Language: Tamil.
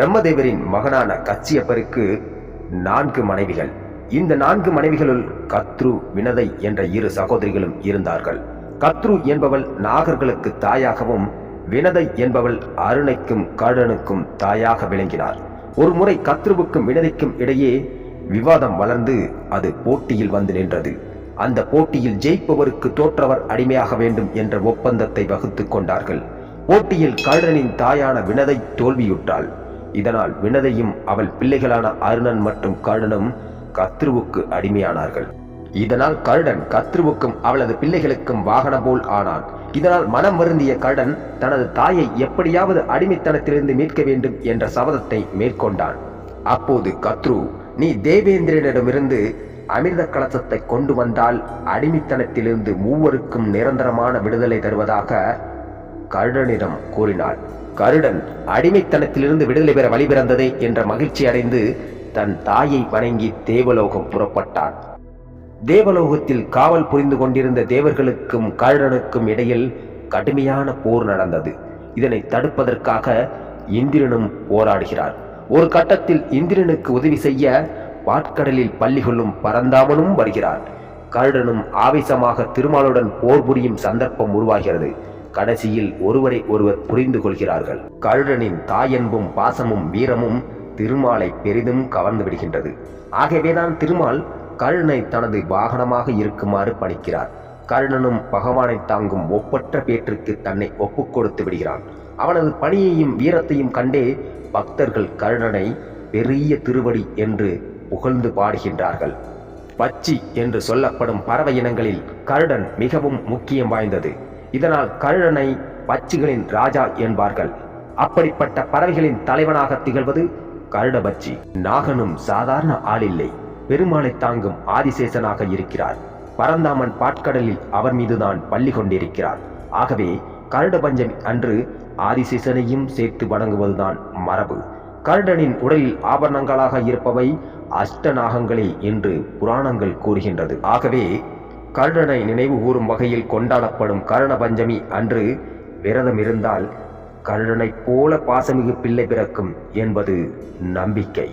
பிரம்மதேவரின் மகனான கச்சியப்பருக்கு நான்கு மனைவிகள். இந்த நான்கு மனைவிகளுள் கத்ரு வினதை என்ற இரு சகோதரிகளும் இருந்தார்கள். கத்ரு என்பவள் நாகர்களுக்கு தாயாகவும் வினதை என்பவள் அருணைக்கும் கழனுக்கும் தாயாக விளங்கினார். ஒரு முறை கத்ருவுக்கும் வினதைக்கும் இடையே விவாதம் வளர்ந்து அது போட்டியில் வந்து நின்றது. அந்த போட்டியில் ஜெயிப்பவருக்கு தோற்றவர் அடிமையாக வேண்டும் என்ற ஒப்பந்தத்தை வகுத்து கொண்டார்கள். போட்டியில் கருணனின் தாயான வினதை தோல்வியுற்றாள். இதனால் வினதையும் அவள் பிள்ளைகளான அருணன் மற்றும் கழனும் கத்ருவுக்கு அடிமையானார்கள். இதனால் கருடன் கத்ருவுக்கும் அவளது பிள்ளைகளுக்கும் வாகனம் போல் ஆனான். இதனால் மனம் வருந்திய கருடன் தனது தாயை எப்படியாவது அடிமைத்தனத்திலிருந்து மீட்க வேண்டும் என்ற சபதத்தை மேற்கொண்டான். அப்போது கத்ரு நீ தேவேந்திரனிடமிருந்து அமிர்த கலசத்தை கொண்டு வந்தால் அடிமைத்தனத்திலிருந்து மூவருக்கும் நிரந்தரமான விடுதலை தருவதாக கருடனிடம் கூறினாள். கருடன் அடிமைத்தனத்திலிருந்து விடுதலை பெற வழிபிறந்ததே என்ற மகிழ்ச்சி அடைந்து தன் தாயை வணங்கி தேவலோகம் புறப்பட்டான். தேவலோகத்தில் காவல் புரிந்து கொண்டிருந்த தேவர்களுக்கும் கருடனுக்கும் இடையில் கடுமையான போர் நடந்தது. இதனை தடுப்பதற்காக இந்திரனும் போராடுகிறார். ஒரு கட்டத்தில் இந்திரனுக்கு உதவி செய்ய பாட்கடலில் பள்ளி கொள்ளும் பரந்தாமனும் வருகிறார். கருடனும் ஆவேசமாக திருமாலுடன் போர் புரியும் சந்தர்ப்பம் உருவாகிறது. கடைசியில் ஒருவரை ஒருவர் புரிந்து கொள்கிறார்கள். கருடனின் தாயன்பும் பாசமும் வீரமும் திருமாலை பெரிதும் கவர்ந்து விடுகின்றது. ஆகவேதான் திருமால் கருணனை தனது வாகனமாக இருக்குமாறு பணிக்கிறார். கருணனும் பகவானை தாங்கும் ஒப்பற்ற பேற்றுக்கு தன்னை ஒப்புக் கொடுத்து விடுகிறான். அவனது பணியையும் வீரத்தையும் கண்டே பக்தர்கள் கருணனை பெரிய திருவடி என்று புகழ்ந்து பாடுகின்றார்கள். பச்சி என்று சொல்லப்படும் பறவை இனங்களில் கருடன் மிகவும் முக்கியம் வாய்ந்தது. இதனால் கருடனை பச்சிகளின் ராஜா என்பார்கள். அப்படிப்பட்ட பறவைகளின் தலைவனாக திகழ்வது கருடபட்சி நாகனும் சாதாரண ஆளில்லை பெருமாளை தாங்கும் ஆதிசேஷனாக இருக்கிறார். பரந்தாமன் பாட்கடலில் அவர் மீதுதான் பள்ளி கொண்டிருக்கிறார். ஆகவே கருட பஞ்சமி அன்று ஆதிசேஷனையும் சேர்த்து வணங்குவதுதான் மரபு. கருடனின் உடலில் ஆபரணங்களாக இருப்பவை அஷ்டநாகங்களே என்று புராணங்கள் கூறுகின்றது. ஆகவே கருடனை நினைவு கூறும் வகையில் கொண்டாடப்படும் கருண பஞ்சமி அன்று விரதம் இருந்தால் கருடனைப் போல பாசமிகு பிள்ளை பிறக்கும் என்பது நம்பிக்கை.